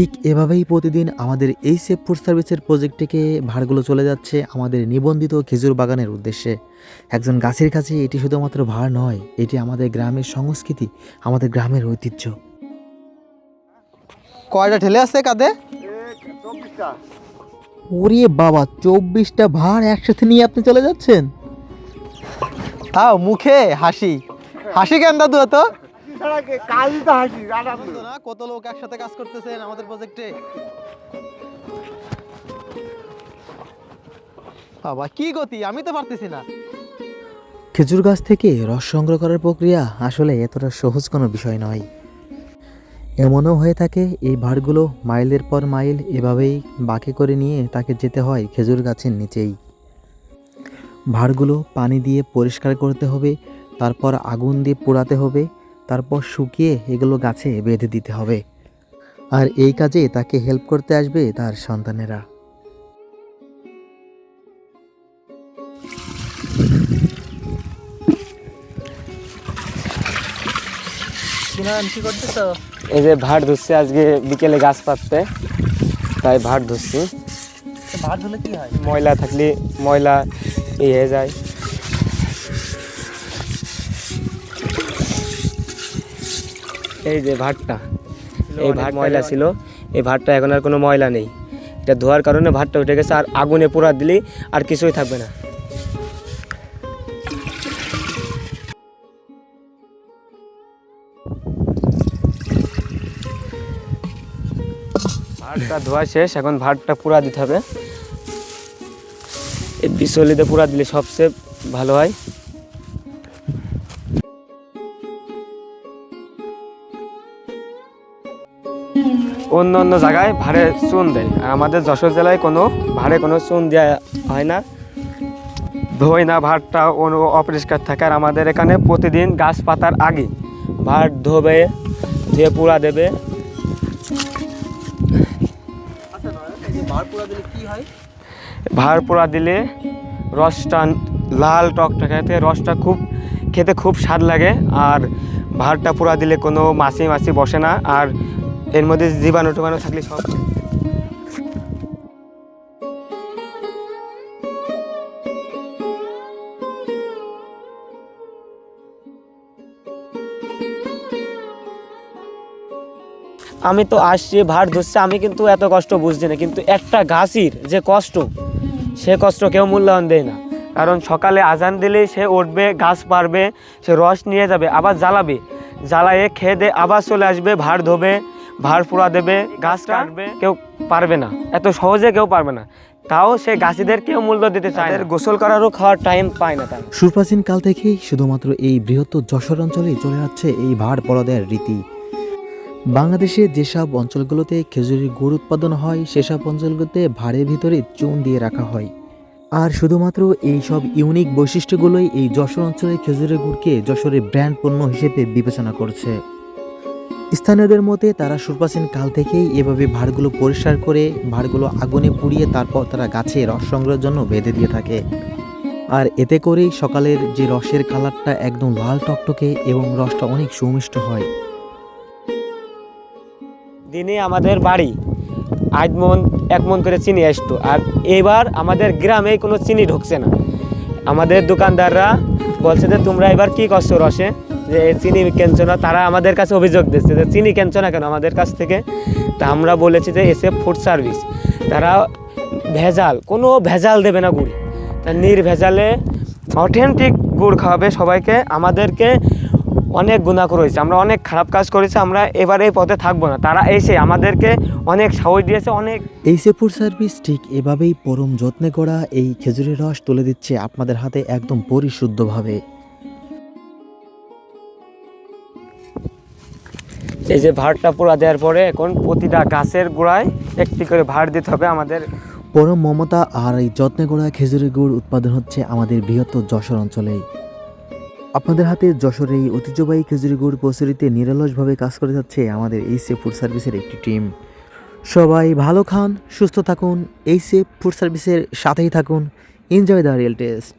ঠিক এভাবেই প্রতিদিন আমাদের এই সেফ ফুড সার্ভিসের প্রজেক্ট থেকে ভাড়গুলো চলে যাচ্ছে আমাদের নিবন্ধিত খেজুর বাগানের উদ্দেশ্যে। একজন গাছের কাছে এটি শুধুমাত্র ভাড় নয়, এটি আমাদের গ্রামের সংস্কৃতি, আমাদের গ্রামের ঐতিহ্য। কয়টা ঠেলে আছে কাঁধে? ওরে বাবা, চব্বিশটা ভাড় একসাথে নিয়ে আপনি চলে যাচ্ছেন? তাও মুখে হাসি। হাসি কেন দাদু তো কাজই তো হাসি না কত লোক একসাথে কাজ করতেছেন আমাদের প্রজেক্টে বাবা কি গতি? আমি তো পারতেছি না। খেজুর গাছ থেকে রস সংগ্রহ করার প্রক্রিয়া আসলে এতটা সহজ কোনো বিষয় নয়। এমনও হয়ে থাকে এই ভাড়গুলো মাইলের পর মাইল এভাবেই বাঁকে করে নিয়ে তাকে যেতে হয় খেজুর গাছের নিচেই। ভাড়গুলো পানি দিয়ে পরিষ্কার করতে হবে তারপর আগুন দিয়ে পোড়াতে হবে তারপর শুকিয়ে এগুলো গাছে বেঁধে দিতে হবে। আর এই কাজে তাকে হেল্প করতে আসবে তার সন্তানেরা। এই যে ভাট ধুচ্ছে আজকে বিকেলে গাছ পাততে তাই ভাট ধুচ্ছি ভাত ধুলে কি হয়? ময়লা থাকলে ময়লা ই হয়ে যায়। এই যে ভাতটা এই ভাত ময়লা ছিল এই ভাতটা এখন আর কোনো ময়লা নেই। এটা ধোয়ার কারণে ভাতটা উঠে গেছে আর আগুনে পোড়া দিলে আর কিছুই থাকবে না। ভাতটা ধোয়া শেষ এখন ভাতটা পুরা দিতে হবে। এই বিচলিতে পুরা দিলে সবচেয়ে ভালো হয়। অন্য অন্য জায়গায় ভাড়ে চুন দেয়। আর আমাদের যশোর জেলায় কোনো ভাড়ে কোনো চুন দেওয়া হয় না। ধোয় না কোনো অপরিষ্কার থাকে। আর আমাদের এখানে প্রতিদিন গাছ পাতার আগে ভাত ধোবে, ধুয়ে পোড়া দেবে। ভাড় পোড়া দিলে রসটা লাল টকটা খেতে, রসটা খুব খেতে খুব স্বাদ লাগে। আর ভাড়টা পোড়া দিলে কোনো মাছি মাছি বসে না। আর এর মধ্যে জীবাণু টিবাণু থাকলে সব। আমি তো আসছি, ভার ধরছে, আমি কিন্তু এত কষ্ট বুঝছি না, কিন্তু একটা গাছির যে কষ্ট, সে কষ্ট কেউ মূল্যায়ন দেয় না। কারণ সকালে আজান দিলেই সে উঠবে গাছ পারবে সে রস নিয়ে যাবে, আবার জ্বালাবে। জ্বালায়ে খেয়ে দিয়ে আবার চলে আসবে ভাড় ধোবে। ভাড় পোড়া দেবে গাছ কাটবে কেউ পারবে না। এত সহজে কেউ পারবে না। তাও সে গাছিদের কেউ মূল্য দিতে চায় না। গোসল করারও খাওয়ার টাইম পায় না তারা। সুপ্রাচীন কাল থেকেই শুধুমাত্র এই বৃহত্তর যশোর অঞ্চলেই চলে যাচ্ছে এই ভাড় পড়াদের রীতি। বাংলাদেশে যেসব অঞ্চলগুলোতে খেজুরের গুড় উৎপাদন হয় সেসব অঞ্চলগুলোতে ভাড়ের ভিতরে চুন দিয়ে রাখা হয়। আর শুধুমাত্র এই সব ইউনিক বৈশিষ্ট্যগুলোই এই যশোর অঞ্চলের খেজুরের গুড়কে যশোরের ব্র্যান্ড পণ্য হিসেবে বিবেচনা করছে। স্থানীয়দের মতে তারা সুপ্রাচীন কাল থেকেই এভাবে ভাড়গুলো পরিষ্কার করে ভাড়গুলো আগুনে পুড়িয়ে তারপর তারা গাছে রস সংগ্রহের জন্য বেঁধে দিয়ে থাকে। আর এতে করেই সকালের যে রসের কালারটা একদম লাল টকটকে এবং রসটা অনেক সুমিষ্ট হয়। দিনে আমাদের বাড়ি আট মন, এক মন করে চিনি আসতো আর এবার আমাদের গ্রামে কোনো চিনি ঢুকছে না। আমাদের দোকানদাররা বলছে যে, তোমরা এবার কি করছ রসে? যে চিনি কেনছো না তারা আমাদের কাছে অভিযোগ দিচ্ছে যে চিনি কেনছো না কেন আমাদের কাছ থেকে? তা আমরা বলেছি যে এসে ফুড সার্ভিস তারা ভেজাল, কোনো ভেজাল দেবে না গুড়। তা নির্ভেজালে অথেন্টিক গুড় খাওয়াবে সবাইকে। আমাদেরকে অনেক গুণা করেছে আমরা অনেক খারাপ কাজ করেছি, আমরা এবার এই পথে থাকব না। তারা এসে আমাদেরকে অনেক সাহস দিয়েছে, অনেক এই সেপুর সার্ভিস ঠিক এভাবেই পরম যত্নে করা এই খেজুরের রস তুলে দিচ্ছে আপনাদের হাতে একদম পরিশুদ্ধভাবে। এই যে ভাড়টা পোড়া দেওয়ার পরে এখন প্রতিটা গাছের গোড়ায় একটি করে ভাড় দিতে হবে আমাদের। পরম মমতা আর এই যত্নে করা খেজুরের গুড় উৎপাদন হচ্ছে আমাদের বৃহত্তর যশোর অঞ্চলেই আপনাদের হাতে যশোর এই ঐতিহ্যবাহী খেজুরি গুড় প্রচুরিতে নিরলসভাবে কাজ করে যাচ্ছে আমাদের এই সে ফুড সার্ভিসের একটি টিম। সবাই ভালো খান, সুস্থ থাকুন এই সে ফুড সার্ভিসের সাথেই থাকুন। Enjoy the real test